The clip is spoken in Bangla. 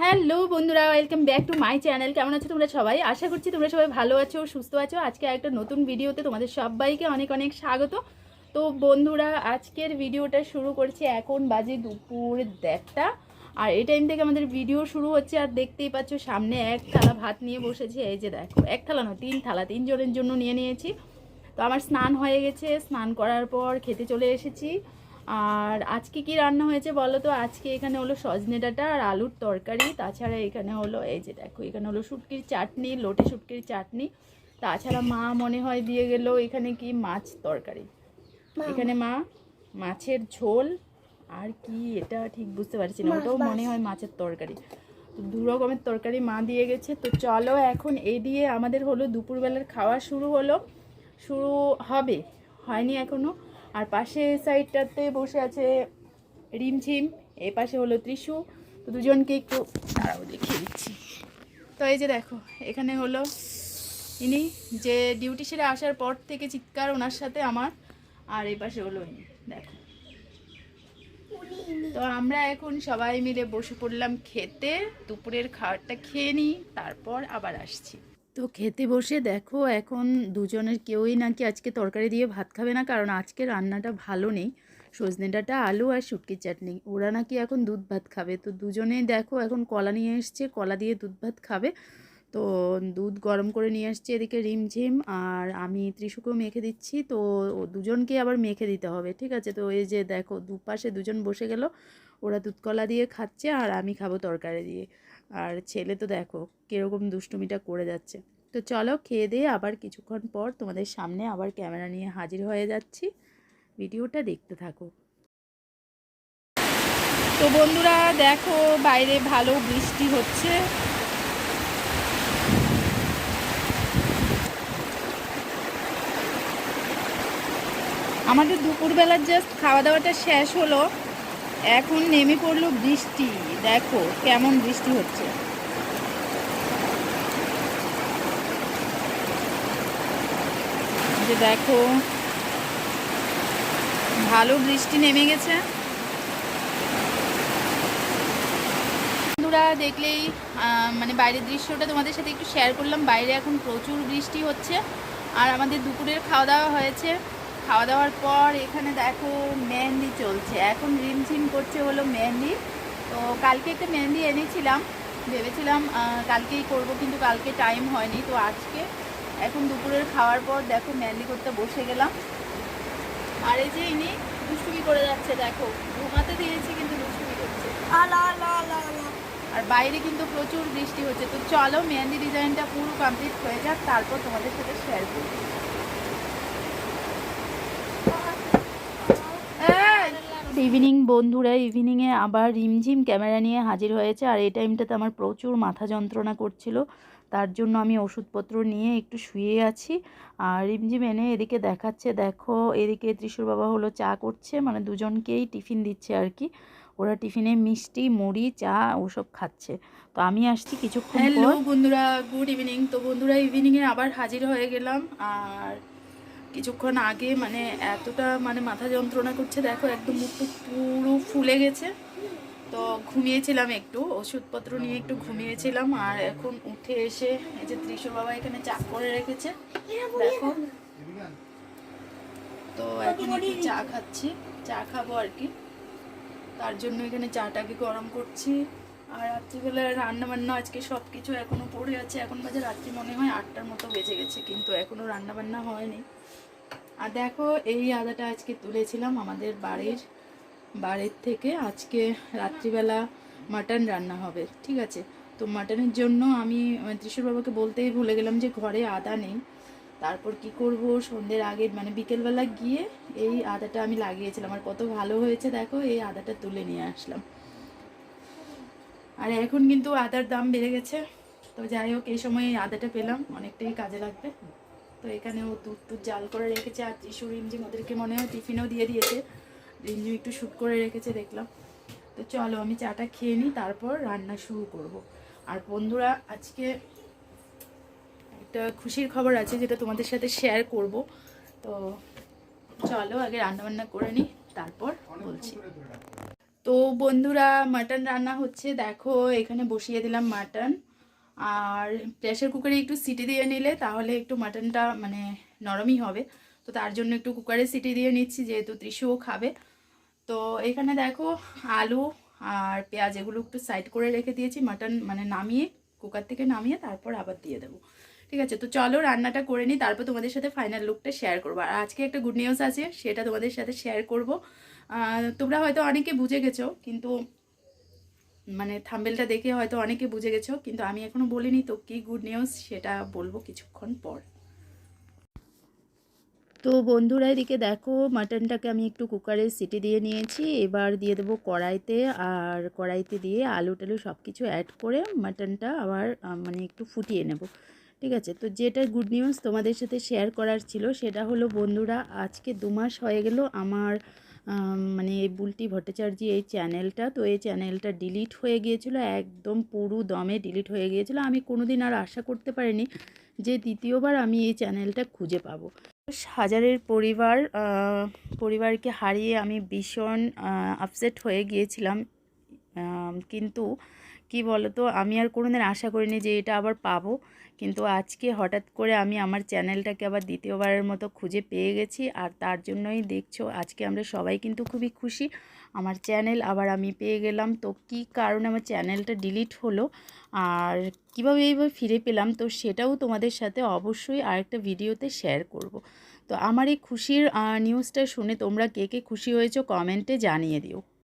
হ্যালো বন্ধুরা welcome back to my channel কেমন আছো তোমরা সবাই? আশা করছি তোমরা সবাই ভালো আছো, সুস্থ আছো। আজকে একটা নতুন ভিডিওতে তোমাদের সবাইকে অনেক অনেক স্বাগত। তো বন্ধুরা, আজকের ভিডিওটা শুরু করছি এখন বাজে দুপুর দেড়টা। আর এই টাইম থেকে আমাদের ভিডিও শুরু হচ্ছে, আর দেখতেই পাচ্ছ সামনে এক থালা ভাত নিয়ে বসেছি। এই যে দেখো, এক থালা নয়, তিন থালা, তিনজনের জন্য নিয়ে নিয়েছি। তো আমার স্নান হয়ে গেছে, স্নান করার পর খেতে চলে এসেছি। আর আজকে কি রান্না হয়েছে বলো তো? আজকে এখানে হলো সজনে ডাঁটা আর আলুর তরকারি। তাছাড়া এখানে হলো এই যে দেখো এখানে হলো শুটকির চাটনি লোটে শুটকির চাটনি। তাছাড়া মা মনে হয় দিয়ে গেল এখানে কি মাছ তরকারি। এখানে মা মাছের ঝোল। আর কি এটা ঠিক বুঝতে পারছি না ওটাও মনে হয় মাছের তরকারি। দু রকমের তরকারি মা দিয়ে গেছে। তো চলো এখন এই দিয়ে আমাদের হলো দুপুরবেলার খাওয়া শুরু হলো। শুরু হবে হয়নি এখনও। আর পাশে সাইডটাতে বসে আছে রিমঝিম এই পাশে হলো ত্রিশু। তো দুজনকে একটু দাঁড়াও, দেখিয়ে দিচ্ছি। তো এই যে দেখো, এখানে হলো ইনি যে ডিউটি সেরে আসার পর থেকে চিৎকার ওনার সাথে আমার, আর এই পাশে হলো ইনি, দেখো। তো আমরা এখন সবাই মিলে বসে পড়লাম খেতে, দুপুরের খাবারটা খেয়ে নিই, তারপর আবার আসছি। তো খেতে বসে দেখো এখন দুজনের কেউই নাকি আজকে তরকারি দিয়ে ভাত খাবে না, কারণ আজকে রান্নাটা ভালো নেই। সজনে ডাঁটা, আলু আর শুটকির চাটনি। ওরা নাকি এখন দুধ ভাত খাবে। তো দুজনেই দেখো এখন কলা নিয়ে এসছে, কলা দিয়ে দুধ ভাত খাবে। তো দুধ গরম করে নিয়ে আসছে এদিকে রিমঝিম আর আমি ত্রিশুকেও মেখে দিচ্ছি। তো দুজনকে আবার মেখে দিতে হবে, ঠিক আছে? তো এই যে দেখো দুপাশে দুজন বসে গেল, ওরা দুধ কলা দিয়ে খাচ্ছে আর আমি খাব তরকারি দিয়ে। আর ছেলে তো দেখো কীরকম দুষ্টুমিটা করে যাচ্ছে। তো চলো খেয়ে দিয়ে আবার কিছুক্ষণ পর তোমাদের সামনে আবার ক্যামেরা নিয়ে হাজির হয়ে যাচ্ছি। ভিডিওটা দেখতে থাকো। তো বন্ধুরা দেখো বাইরে ভালো বৃষ্টি হচ্ছে। আমাদের দুপুরবেলার জাস্ট খাওয়া দাওয়াটা শেষ হলো। এখন নেমে পড়ল বৃষ্টি। দেখো কেমন বৃষ্টি হচ্ছে। যে দেখো, ভালো বৃষ্টি নেমে গেছে। বন্ধুরা দেখলেই মানে বাইরের দৃশ্যটা তোমাদের সাথে একটু শেয়ার করলাম। বাইরে এখন প্রচুর বৃষ্টি হচ্ছে। আর আমাদের দুপুরের খাওয়া দাওয়া হয়েছে। খাওয়া দাওয়ার পর এখানে দেখো মেহেন্দি চলছে। এখন রিমঝিম করছে হলো মেহেন্দি। তো কালকে একটা মেহেন্দি এনেছিলাম। ভেবেছিলাম কালকেই করব কিন্তু কালকে টাইম হয়নি। তো আজকে এখন দুপুরের খাওয়ার পর দেখো মেহেন্দি করতে বসে গেলাম। আর এই যে ইনি দুষ্টুমি করে যাচ্ছে দেখো। ঘুমাতে দিয়েছি কিন্তু দুষ্টুমি করছে। আর বাইরে কিন্তু প্রচুর বৃষ্টি হচ্ছে। তো চলো মেহেন্দি ডিজাইনটা পুরো কমপ্লিট হয়ে যাক তারপর তোমাদের সাথে শেয়ার করব। ইভিনিং বন্ধুরা। ইভিনিংয়ে আবার রিমঝিম ক্যামেরা নিয়ে হাজির হয়েছে। আর এই টাইমটাতে আমার প্রচুর মাথা যন্ত্রণা করছিল। তার জন্য আমি ওষুধপত্র নিয়ে একটু শুয়ে আছি। আর রিমঝিম এনে এদিকে দেখাচ্ছে দেখো এদিকে ত্রিশুর বাবা হলো চা করছে। মানে দুজনকেই টিফিন দিচ্ছে আর কি। ওরা টিফিনে মিষ্টি মুড়ি চা ওসব খাচ্ছে। তো আমি আসছি কিছুক্ষণ হ্যালো বন্ধুরা গুড ইভিনিং তো বন্ধুরা ইভিনিংয়ে আবার হাজির হয়ে গেলাম। আর কিছুক্ষণ আগে মানে এতটা মানে মাথা যন্ত্রণা করছে, দেখো, একদম মুখ পুরো ফুলে গেছে। তো ঘুমিয়েছিলাম একটু, ওষুধপত্র নিয়ে একটু ঘুমিয়েছিলাম, আর এখন উঠে এসে এই যে ত্রিশুর বাবা এখানে চা করে রেখেছে, দেখো। তো এখন একটু চা খাচ্ছি, চা খাব আর কি। তার জন্য এখানে চাটাকে গরম করছি। আর রাত্রিবেলা রান্না বান্না আজকে সব কিছু এখনও পড়ে আছে। এখন বাজে রাত্রি, মনে হয় আটটার মতো বেজে গেছে, কিন্তু এখনও রান্না বান্না হয়নি। আর দেখো, এই আদাটা আজকে তুলেছিলাম আমাদের বাড়ির বাড়ির থেকে। আজকে রাত্রিবেলা মাটন রান্না হবে, ঠিক আছে? তো মাটনের জন্য আমি ত্রিশুর বাবাকে বলতেই ভুলে গেলাম যে ঘরে আদা নেই। তারপর কি করব? সন্ধ্যের আগে মানে বিকেলবেলা গিয়ে এই আদাটা আমি লাগিয়েছিলাম। আর কত ভালো হয়েছে দেখো, এই আদাটা তুলে নিয়ে আসলাম। আর এখন কিন্তু আদার দাম বেড়ে গেছে। তো যাই হোক, এই সময় এই আদাটা পেলাম, অনেকটাই কাজে লাগবে। তো এখানে ও দুধ টুধ জাল করে রেখেছে আর ত্রিশু রিমঝিম ওদেরকে মনে হয় টিফিনও দিয়ে দিয়েছে। রিমঝিম একটু শ্যুট করে রেখেছে, দেখলাম। তো চলো আমি চাটা খেয়ে নিই, তারপর রান্না শুরু করব। আর বন্ধুরা, আজকে একটা খুশির খবর আছে যেটা তোমাদের সাথে শেয়ার করব। তো চলো আগে রান্না বান্না করে নিই, তারপর বলছি। তো বন্ধুরা মাটন রান্না হচ্ছে। দেখো, এখানে বসিয়ে দিলাম মাটন আর প্রেশার কুকারে একটু সিটি দিয়ে নিলে তাহলে একটু মাটনটা মানে নরমই হবে। তো তার জন্য একটু কুকারে সিটি দিয়ে নিচ্ছি, যেহেতু ত্রিশুও খাবে। তো এখানে দেখো আলু আর পেঁয়াজ এগুলো একটু সাইড করে রেখে দিয়েছি মাটন মানে নামিয়ে কুকার থেকে নামিয়ে তারপর আবার দিয়ে দেবো। ঠিক আছে, তো চলো রান্নাটা করে নিই, তারপর তোমাদের সাথে ফাইনাল লুকটা শেয়ার করব। আর আজকে একটা গুড নিউজ আছে, সেটা তোমাদের সাথে শেয়ার করব। তোমরা হয়তো অনেকে বুঝে গেছো, কিন্তু মানে থাম্বেলটা দেখে হয়তো অনেকে বুঝে গেছো কিন্তু আমি এখনও বলিনি তো কি গুড নিউজ সেটা বলব কিছুক্ষণ পর। তো বন্ধুরা এদিকে দেখো মাটনটাকে আমি একটু কুকারে সিটি দিয়ে নিয়েছি এবার দিয়ে দেবো কড়াইতে আর কড়াইতে দিয়ে আলু টালু সব কিছু অ্যাড করে মাটনটা আবার মানে একটু ফুটিয়ে নেব। ঠিক আছে? তো যেটা গুড নিউজ তোমাদের সাথে শেয়ার করার ছিল সেটা হলো বন্ধুরা আজকে দু মাস হয়ে গেল আমার আম, মানে এই বুলটি ভট্টাচার্য এই চ্যানেলটা, তো এই চ্যানেলটা ডিলিট হয়ে গিয়েছিল, একদম পুরু দমে ডিলিট হয়ে গিয়েছিল। আমি কোনোদিন আর আশা করতে পারিনি যে দ্বিতীয়বার আমি এই চ্যানেলটা খুঁজে পাবো। হাজারের পরিবার পরিবারকে হারিয়ে আমি ভীষণ আপসেট হয়ে গিয়েছিলাম। কিন্তু কি বলো তো আমি আর কোনোদিন আশা করিনি যে এটা আবার পাবো। কিন্তু আজকে হঠাৎ করে আমি আমার চ্যানেলটাকে আবার দ্বিতীয়বারের মতো খুঁজে পেয়ে গেছি আর তার জন্যই দেখছ, আজকে আমরা সবাই কিন্তু খুবই খুশি। আমার চ্যানেল আবার আমি পেয়ে গেলাম। তো কী কারণে আমার চ্যানেলটা ডিলিট হলো আর কীভাবে এইভাবে ফিরে পেলাম, তো সেটাও তোমাদের সাথে অবশ্যই আরেকটা ভিডিওতে শেয়ার করব। তো আমার এই খুশির নিউজটা শুনে তোমরা কে কে খুশি হয়েছো কমেন্টে জানিয়ে দিও।